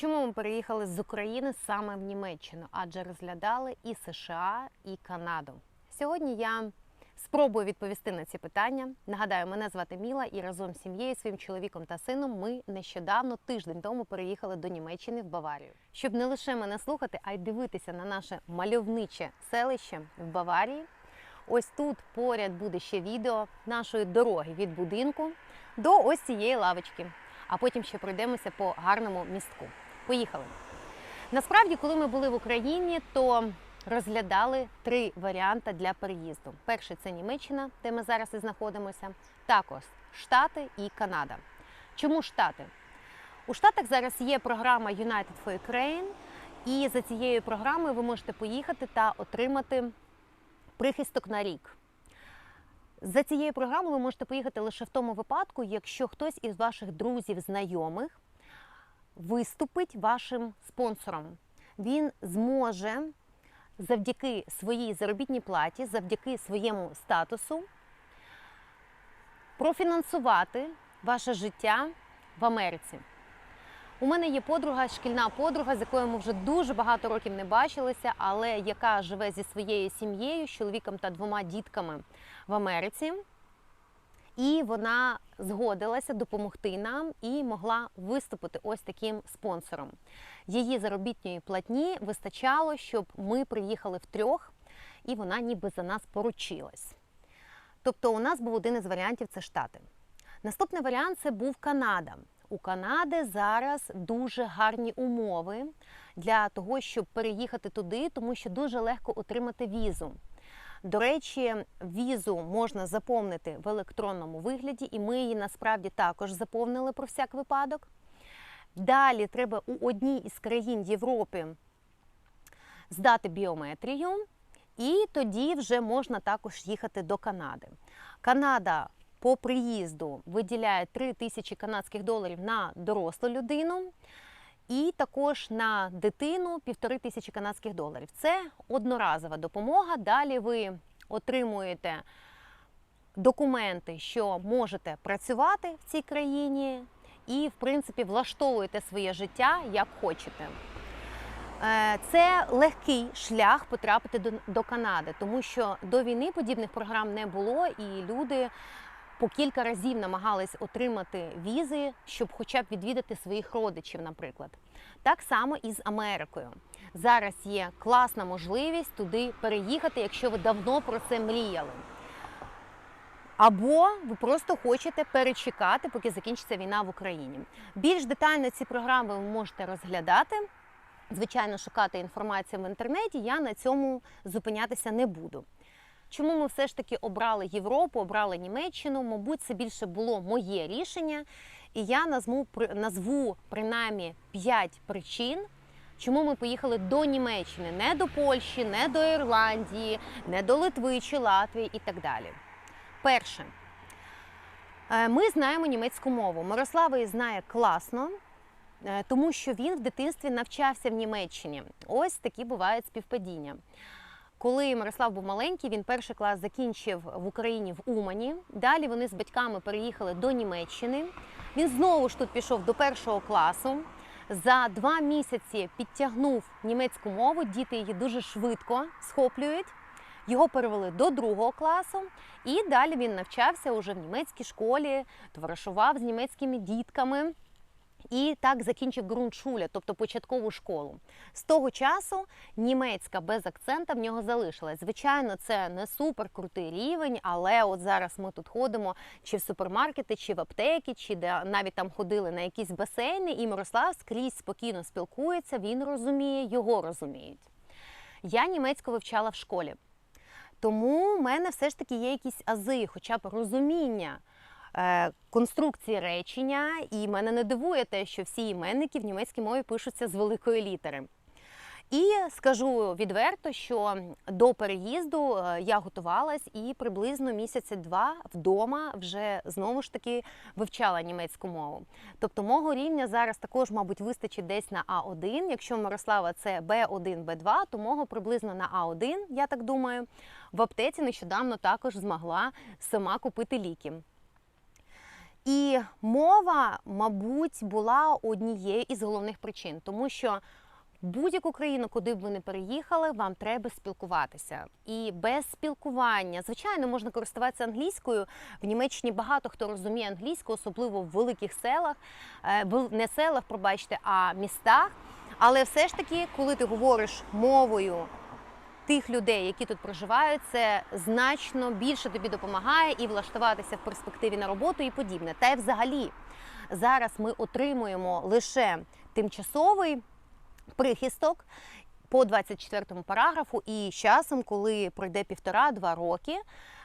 Чому ми переїхали з України саме в Німеччину? Адже розглядали і США, і Канаду. Сьогодні я спробую відповісти на ці питання. Нагадаю, мене звати Міла, і разом з сім'єю, своїм чоловіком та сином ми нещодавно тиждень тому переїхали до Німеччини в Баварію, щоб не лише мене слухати, а й дивитися на наше мальовниче селище в Баварії. Ось тут поряд буде ще відео нашої дороги від будинку до ось цієї лавочки. А потім ще пройдемося по гарному містку. Поїхали. Насправді, коли ми були в Україні, то розглядали три варіанти для переїзду. Перший це Німеччина, де ми зараз і знаходимося, також Штати і Канада. Чому Штати? У Штатах зараз є програма United for Ukraine, і за цією програмою ви можете поїхати та отримати прихисток на рік. За цією програмою ви можете поїхати лише в тому випадку, якщо хтось із ваших друзів, знайомих виступить вашим спонсором. Він зможе завдяки своїй заробітній платі, завдяки своєму статусу профінансувати ваше життя в Америці. У мене є подруга, шкільна подруга, з якою ми вже дуже багато років не бачилися, але яка живе зі своєю сім'єю, чоловіком та двома дітками в Америці. І вона згодилася допомогти нам і могла виступити ось таким спонсором. Її заробітної платні вистачало, щоб ми приїхали втрьох, і вона ніби за нас поручилась. Тобто, у нас був один із варіантів це Штати. Наступний варіант це був Канада. У Канади зараз дуже гарні умови для того, щоб переїхати туди, тому що дуже легко отримати візу. До речі, візу можна заповнити в електронному вигляді, і ми її насправді також заповнили про всяк випадок. Далі треба у одній із країн Європи здати біометрію, і тоді вже можна також їхати до Канади. Канада по приїзду виділяє 3 тисячі канадських доларів на дорослу людину. І також на дитину півтори тисячі канадських доларів. Це одноразова допомога. Далі ви отримуєте документи, що можете працювати в цій країні, і, в принципі, влаштовуєте своє життя як хочете. Е, Це легкий шлях потрапити до, до Канади, тому що до війни подібних програм не було, і люди по кілька разів намагались отримати візи, щоб хоча б відвідати своїх родичів, наприклад. Так само і з Америкою. Зараз є класна можливість туди переїхати, якщо ви давно про це мріяли. Або ви просто хочете перечекати, поки закінчиться війна в Україні. Більш детально ці програми ви можете розглядати. Звичайно, шукати інформацію в інтернеті. Я на цьому зупинятися не буду. Чому ми все ж таки обрали Європу, обрали Німеччину? Мабуть, це більше було моє рішення, і я назву назву принаймні 5 причин, чому ми поїхали до Німеччини, не до Польщі, не до Ірландії, не до Литви чи Латвії і так далі. Перше, Е, ми знаємо німецьку мову. Мирослава її знає класно, е, тому що він в дитинстві навчався в Німеччині. Ось такі бувають співпадіння. Коли Мирослав був маленький, він перший клас закінчив в Україні в Умані. Далі вони з батьками переїхали до Німеччини. Він знову ж тут пішов до першого класу. За два місяці підтягнув німецьку мову. Діти її дуже швидко схоплюють. Його перевели до другого класу, і далі він навчався уже в німецькій школі, товаришував з німецькими дітками. І так закінчив ґрунтшуля, тобто початкову школу. З того часу німецька без акцента в нього залишилась. Звичайно, це не супер крутий рівень, але от зараз ми тут ходимо чи в супермаркети, чи в аптеки, чи де навіть там ходили на якісь басейни, і Мирослав скрізь спокійно спілкується, він розуміє, його розуміють. Я німецьку вивчала в школі. Тому в мене все ж таки є якісь ази, хоча б розуміння конструкції речення, і мене не дивує те, що всі іменники в німецькій мові пишуться з великої літери. І скажу відверто, що до переїзду е, я готувалась і приблизно місяця два вдома вже знову ж таки вивчала німецьку мову. Тобто мого рівня зараз також, мабуть, вистачить десь на А1. Якщо Мирослава це Б1, Б2, то мого приблизно на А1, я так думаю. В аптеці нещодавно також змогла сама купити ліки. І мова, мабуть, була однією із головних причин, тому що будь-яку країну, куди б ви не переїхали, вам треба спілкуватися. І без спілкування, звичайно, можна користуватися англійською. В Німеччині багато хто розуміє англійську, особливо в великих селах, е, не селах, пробачте, а містах. Але все ж таки, коли ти говориш мовою тих людей, які тут проживають, це значно більше тобі допомагає і влаштуватися в перспективі на роботу і подібне. Та й взагалі зараз ми отримуємо лише тимчасовий прихисток по 24 параграфу, і часом, коли пройде півтора-два роки,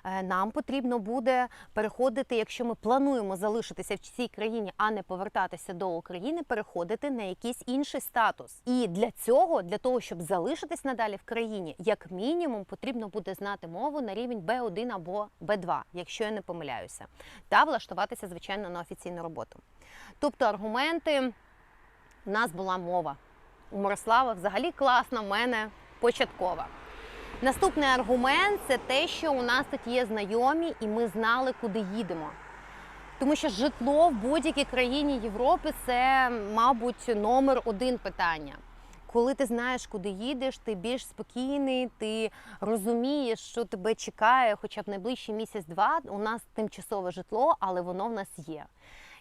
е, нам потрібно буде переходити, якщо ми плануємо залишитися в цій країні, а не повертатися до України, переходити на якийсь інший статус. І для цього, для того, щоб залишитись надалі в країні, як мінімум потрібно буде знати мову на рівень B1 або B2, якщо я не помиляюся, та влаштуватися, звичайно, на офіційну роботу. Тобто аргументи у нас була мова. У Мирослава взагалі класна в мене початкова. Наступний аргумент це те, що у нас тут є знайомі, і ми знали, куди їдемо. Тому що житло в будь-якій країні Європи це, мабуть, номер один питання. Коли ти знаєш, куди їдеш, ти більш спокійний, ти розумієш, що тебе чекає, хоча б найближчий місяць-два. У нас тимчасове житло, але воно в нас є.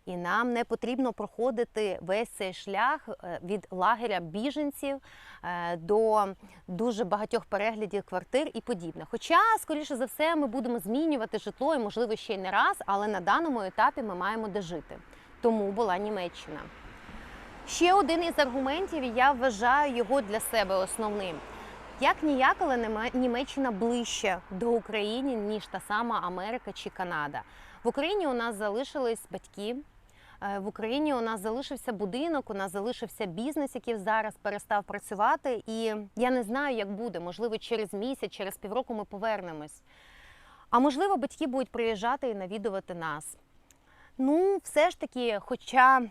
І нам не потрібно проходити весь цей шлях е, від лагеря біженців е, до дуже багатьох переглядів квартир і подібне. Хоча, скоріше за все, ми будемо змінювати житло і, можливо, ще й не раз, але на даному етапі ми маємо де жити. Тому була Німеччина. Ще один із аргументів, і я вважаю його для себе основним. Як ніяк, але Німеччина ближче до України, ніж та сама Америка чи Канада. В Україні у нас залишились батьки. Е, В Україні у нас залишився будинок, у нас залишився бізнес, який зараз перестав працювати. І я не знаю, як буде. Можливо, через місяць, через півроку ми повернемось. А можливо, батьки будуть приїжджати і навідувати нас. Ну, все ж таки, хоча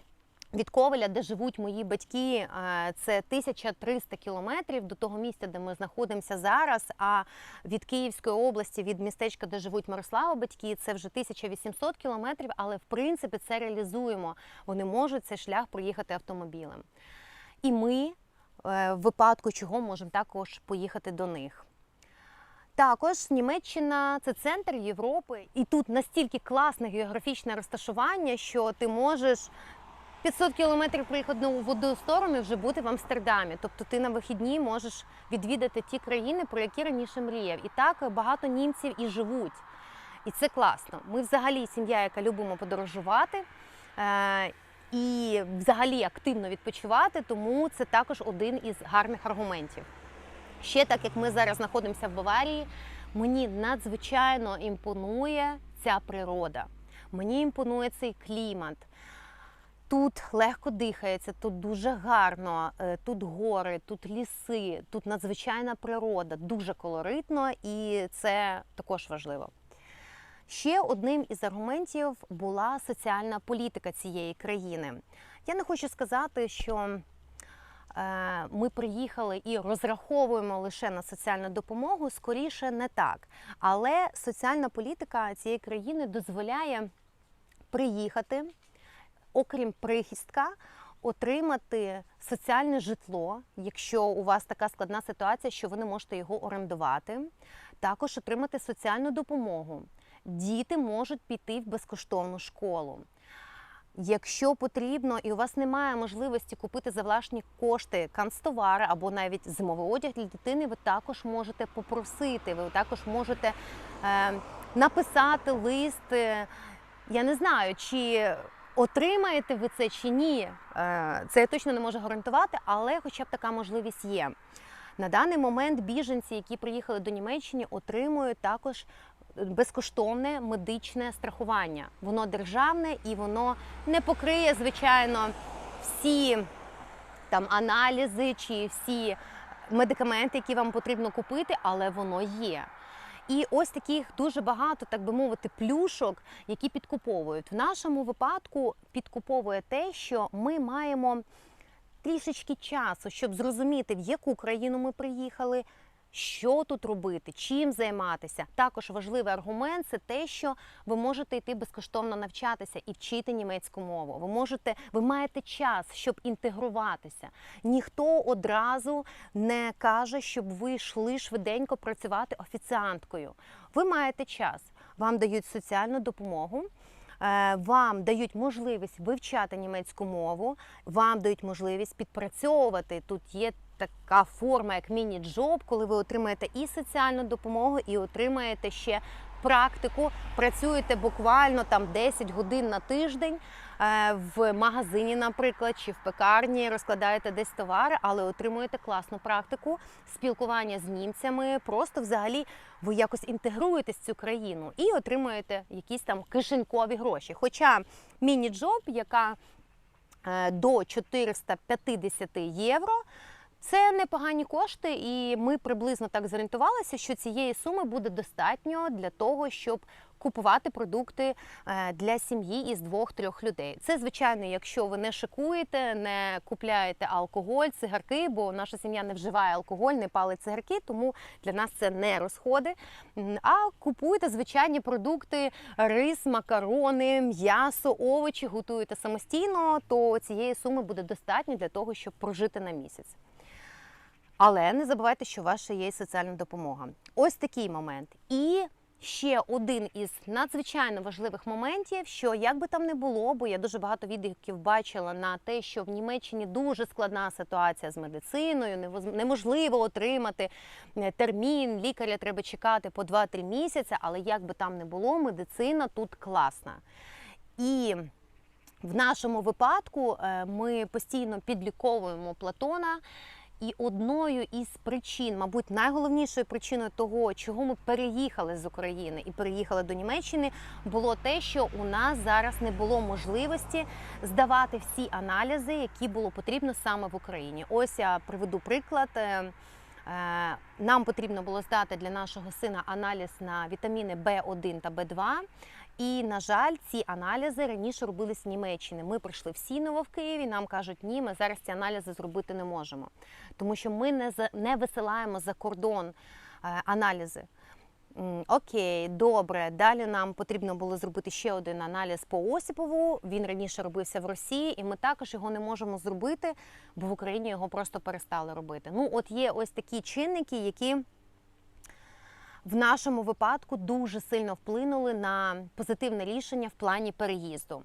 від Ковеля, де живуть мої батьки, це 1300 кілометрів до того місця, де ми знаходимося зараз. А від Київської області, від містечка, де живуть Мирослава батьки, це вже 1800 кілометрів, але в принципі це реалізуємо. Вони можуть цей шлях проїхати автомобілем. І ми, е, в випадку чого, можемо також поїхати до них. Також Німеччина це центр Європи, і тут настільки класне географічне розташування, що ти можеш 500 кілометрів проїхати в одну сторону вже бути в Амстердамі. Тобто ти на вихідні можеш відвідати ті країни, про які раніше мріяв. І так багато німців і живуть. І це класно. Ми взагалі сім'я, яка любимо подорожувати. Е, і взагалі активно відпочивати, тому це також один із гарних аргументів. Ще так як ми зараз знаходимося в Баварії, мені надзвичайно імпонує ця природа. Мені імпонує цей клімат. Тут легко дихається, тут дуже гарно, е, тут гори, тут ліси, тут надзвичайна природа, дуже колоритно, і це також важливо. Ще одним із аргументів була соціальна політика цієї країни. Я не хочу сказати, що е, ми приїхали і розраховуємо лише на соціальну допомогу, скоріше не так. Але соціальна політика цієї країни дозволяє приїхати, окрім прихистка, отримати соціальне житло, якщо у вас така складна ситуація, що ви не можете його орендувати, також отримати соціальну допомогу. Діти можуть піти в безкоштовну школу. Якщо потрібно і у вас немає можливості купити за власні кошти канцтовари або навіть зимовий одяг для дитини, ви також можете попросити, ви також можете е, написати лист. е, Я не знаю, чи отримаєте ви це чи ні. Е, Це я точно не можу гарантувати, але хоча б така можливість є. На даний момент біженці, які приїхали до Німеччини, отримують також безкоштовне медичне страхування. Воно державне і воно не покриє, звичайно, всі там аналізи чи всі медикаменти, які вам потрібно купити, але воно є. І ось таких дуже багато, так би мовити, плюшок, які підкуповують. В нашому випадку підкуповує те, що ми маємо трішечки часу, щоб зрозуміти, в яку країну ми приїхали, що тут робити, чим займатися. Також важливий аргумент це те, що ви можете йти безкоштовно навчатися і вчити німецьку мову. Ви можете, ви маєте час, щоб інтегруватися. Ніхто одразу не каже, щоб ви йшли швиденько працювати офіціанткою. Ви маєте час, вам дають соціальну допомогу. е, Вам дають можливість вивчати німецьку мову, вам дають можливість підпрацьовувати. Тут є така форма, як міні-джоб, коли ви отримаєте і соціальну допомогу, і отримаєте ще практику. Працюєте буквально там 10 годин на тиждень е, в магазині, наприклад, чи в пекарні, розкладаєте десь товари, але отримуєте класну практику спілкування з німцями. Просто взагалі ви якось інтегруєтесь в цю країну і отримуєте якісь там кишенькові гроші. Хоча міні-джоб, яка е, до 450 євро. Це непогані кошти, і ми приблизно так зорієнтувалися, що цієї суми буде достатньо для того, щоб купувати продукти е, для сім'ї із двох-трьох людей. Це звичайно, якщо ви не шикуєте, не купляєте алкоголь, цигарки, бо наша сім'я не вживає алкоголь, не палить цигарки, тому для нас це не розходи. А купуєте звичайні продукти, рис, макарони, м'ясо, овочі, готуєте самостійно, то цієї суми буде достатньо для того, щоб прожити на місяць. Але не забувайте, що ваша є соціальна допомога. Ось такий момент. І ще один із надзвичайно важливих моментів, що як би там не було, бо я дуже багато відгуків бачила на те, що в Німеччині дуже складна ситуація з медициною, неможливо отримати е, термін, лікаря треба чекати по 2-3 місяці, але як би там не було, медицина тут класна. І в нашому випадку е, ми постійно підліковуємо Платона. І одною із причин, мабуть, найголовнішою причиною того, чого ми переїхали з України і переїхали до Німеччини, було те, що у нас зараз не було можливості здавати всі аналізи, які було потрібно саме в Україні. Ось я приведу приклад. Е, е, Нам потрібно було здати для нашого сина аналіз на вітаміни В1 та В2. І, на жаль, ці аналізи раніше робились в Німеччині. Ми прийшли в Сіново в Києві. Нам кажуть, ні, ми зараз ці аналізи зробити не можемо, тому що ми не не висилаємо за кордон е, аналізи. Окей, добре. Далі нам потрібно було зробити ще один аналіз по Осіпову. Він раніше робився в Росії, і ми також його не можемо зробити, бо в Україні його просто перестали робити. Ну, от є ось такі чинники, які в нашому випадку дуже сильно вплинули на позитивне рішення в плані переїзду.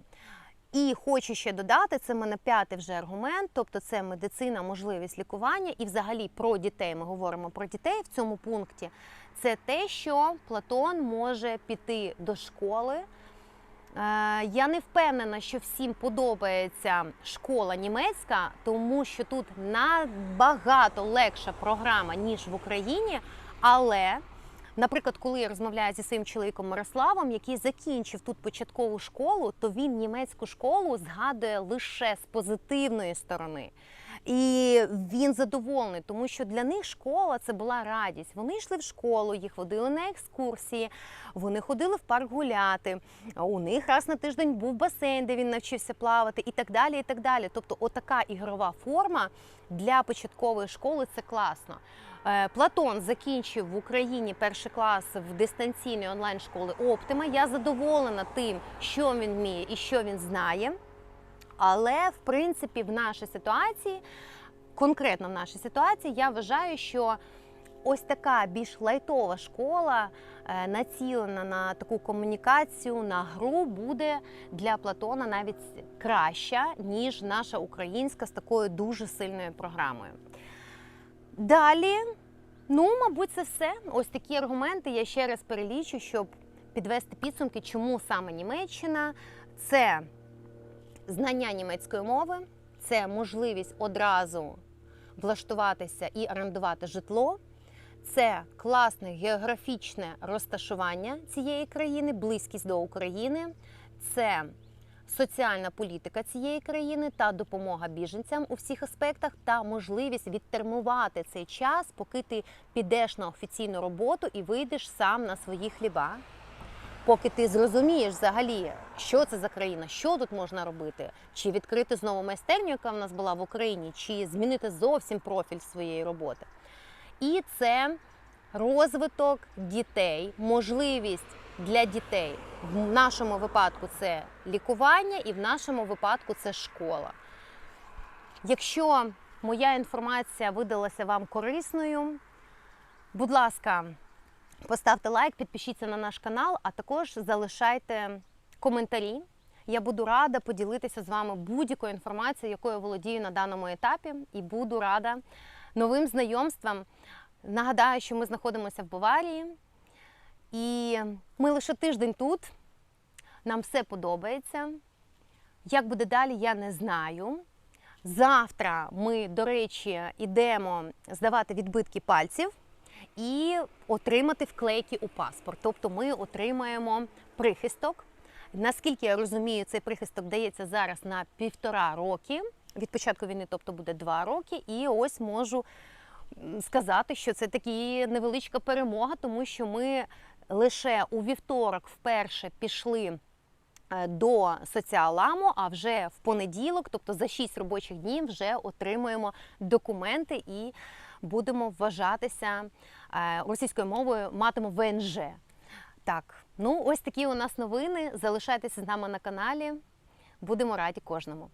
І хочу ще додати, це мене п'ятий вже аргумент, тобто це медицина, можливість лікування, і взагалі про дітей. Ми говоримо про дітей в цьому пункті. Це те, що Платон може піти до школи. Е, Я не впевнена, що всім подобається школа німецька, тому що тут набагато легша програма ніж в Україні. Але, наприклад, коли я розмовляю зі своїм чоловіком Мирославом, який закінчив тут початкову школу, то він німецьку школу згадує лише з позитивної сторони. І він задоволений, тому що для них школа це була радість. Вони йшли в школу, їх водили на екскурсії, вони ходили в парк гуляти. У них раз на тиждень був басейн, де він навчився плавати, і так далі. І так далі. Тобто, отака ігрова форма для початкової школи це класно. Е, Платон закінчив в Україні перший клас в дистанційній онлайн школи Оптима. Я задоволена тим, що він вміє і що він знає. Але в принципі, в нашій ситуації, конкретно в нашій ситуації, я вважаю, що ось така більш лайтова школа, е, націлена на таку комунікацію, на гру, буде для Платона навіть краща, ніж наша українська з такою дуже сильною програмою. Далі, ну, мабуть, це все. Ось такі аргументи. Я ще раз перелічу, щоб підвести підсумки, чому саме Німеччина. Це знання німецької мови, це можливість одразу влаштуватися і орендувати житло. Це класне географічне розташування цієї країни, близькість до України, це соціальна політика цієї країни та допомога біженцям у всіх аспектах, та можливість відтермувати цей час, поки ти підеш на офіційну роботу і вийдеш сам на свої хліба. Поки ти зрозумієш взагалі, що це за країна, що тут можна робити, чи відкрити знову майстерню, яка в нас була в Україні, чи змінити зовсім профіль своєї роботи. І це розвиток дітей, можливість для дітей. В нашому випадку це лікування, і в нашому випадку це школа. Якщо моя інформація видалася вам корисною, будь ласка, поставте лайк, підпишіться на наш канал, а також залишайте коментарі. Я буду рада поділитися з вами будь-якою інформацією, якою володію на даному етапі, і буду рада новим знайомствам. Нагадаю, що ми знаходимося в Баварії, і ми лише тиждень тут. Нам все подобається. Як буде далі, я не знаю. Завтра ми, до речі, йдемо здавати відбитки пальців і отримати вклейки у паспорт. Тобто ми отримаємо прихисток. Наскільки я розумію, цей прихисток дається зараз на півтора роки. Від початку війни, тобто буде два роки. І ось можу сказати, що це такі невеличка перемога, тому що ми лише у вівторок вперше пішли е, до соціаламу, а вже в понеділок, тобто за 6 робочих днів, вже отримуємо документи і будемо вважатися е, російською мовою, матимо ВНЖ. Так, ну ось такі у нас новини. Залишайтеся з нами на каналі. Будемо раді кожному.